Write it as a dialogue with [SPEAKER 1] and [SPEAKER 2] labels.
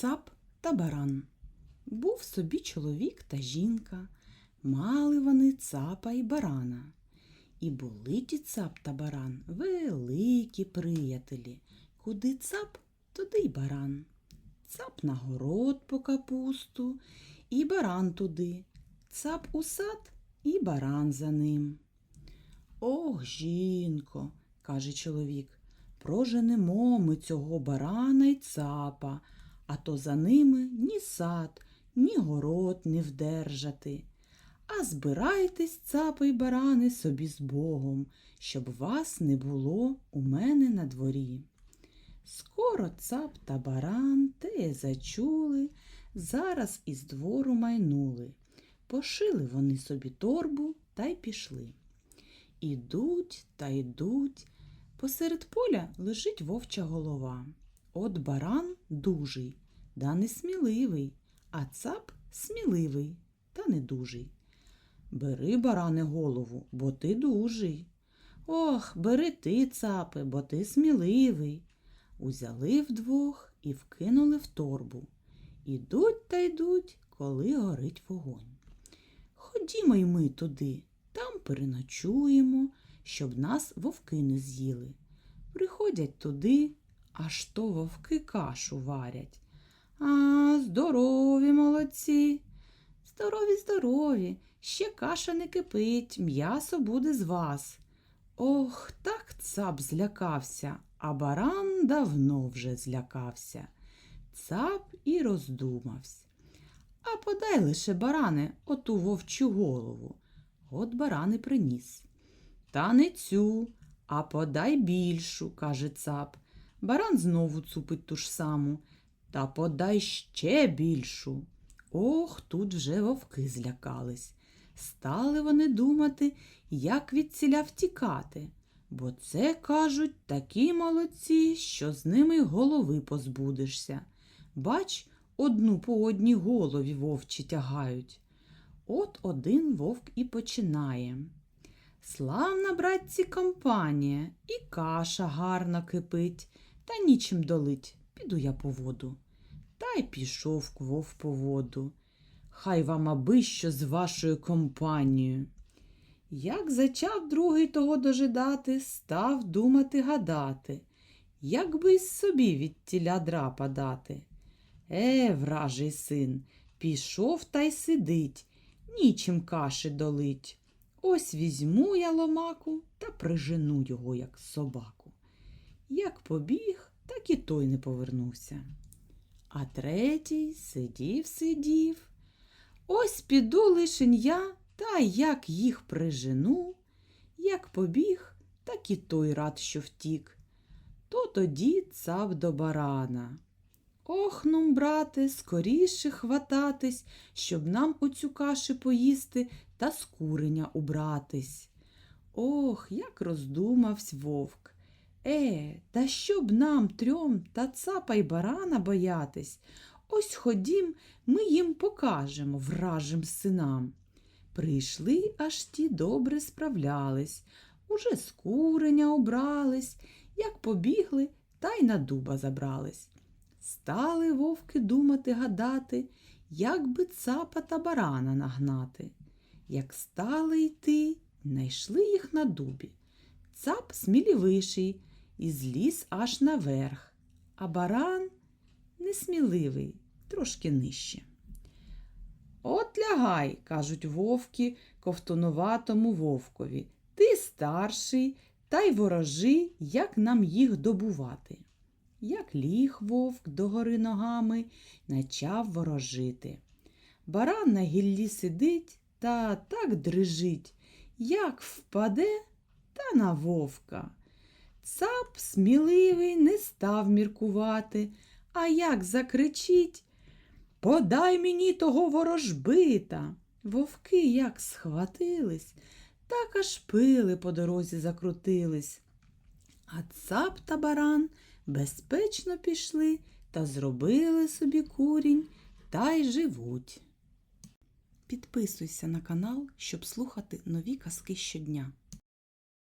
[SPEAKER 1] Цап та баран. Був собі чоловік та жінка. Мали вони цапа і барана. І були ті цап та баран великі приятелі. Куди цап, туди й баран. Цап на город по капусту, і баран туди. Цап у сад, і баран за ним. Ох, жінко, каже чоловік, проженемо ми цього барана й цапа, а то за ними ні сад, ні город не вдержати. А збирайтесь, цапи й барани, собі з Богом, щоб вас не було у мене на дворі. Скоро цап та баран те зачули, зараз із двору майнули. Пошили вони собі торбу та й пішли. Ідуть та йдуть. Посеред поля лежить вовча голова. От баран дужий, да не сміливий, а цап сміливий та не дужий. Бери, баране, голову, бо ти дужий. Ох, бери ти, цапи, бо ти сміливий. Узяли вдвох і вкинули в торбу. Ідуть та йдуть, коли горить вогонь. Ходімо й ми туди, там переночуємо, щоб нас вовки не з'їли. Приходять туди, аж то вовки кашу варять. А, здорові молодці. Здорові, здорові, ще каша не кипить, м'ясо буде з вас. Ох, так цап злякався, а баран давно вже злякався. Цап і роздумався. А подай лише, баране, оту вовчу голову. От баран і приніс. Та не цю, а подай більшу, каже цап. Баран знову цупить ту ж саму. Та подай ще більшу. Ох, тут вже вовки злякались. Стали вони думати, як від ціля втікати, бо це, кажуть, такі молодці, що з ними голови позбудешся. Бач, одну по одній голові вовчі тягають. От один вовк і починає. Славна, братці, компанія, і каша гарно кипить, та нічим долить, піду я по воду. Та й пішов вовк по воду. Хай вам аби що з вашою компанією. Як зачав другий того дожидати, став думати гадати, як би й собі від тіля драпа дати. Е, вражий син, пішов та й сидить, нічим каші долить. Ось візьму я ломаку та прижену його, як собаку. Як побіг, так і той не повернувся. А третій сидів, сидів. Ось піду лишень я, та як їх прижену, як побіг, так і той рад, що втік. То тоді цап до барана. Ох, ну, брате, скоріше хвататись, щоб нам оцю каші поїсти та з куреня убратись. Ох, як роздумавсь вовк. Е, та щоб нам трьом та цапа й барана боятись, ось ходім, ми їм покажемо вражим синам. Прийшли, аж ті добре справлялись, уже з куреня обрались, як побігли, та й на дуба забрались. Стали вовки думати гадати, як би цапа та барана нагнати. Як стали йти, найшли їх на дубі. Цап сміливіший і зліз аж наверх, а баран несміливий, трошки нижче. От лягай, кажуть вовки ковтонуватому вовкові. Ти старший, та й ворожи, як нам їх добувати. Як ліг вовк догори ногами, начав ворожити. Баран на гіллі сидить та так дрижить, як впаде, та на вовка. Цап сміливий не став міркувати, а як закричить Подай мені того ворожбита. Вовки як схватились, так аж пили по дорозі закрутились. А цап та баран безпечно пішли та зробили собі курінь та й живуть. Підписуйся на канал, щоб слухати нові казки щодня.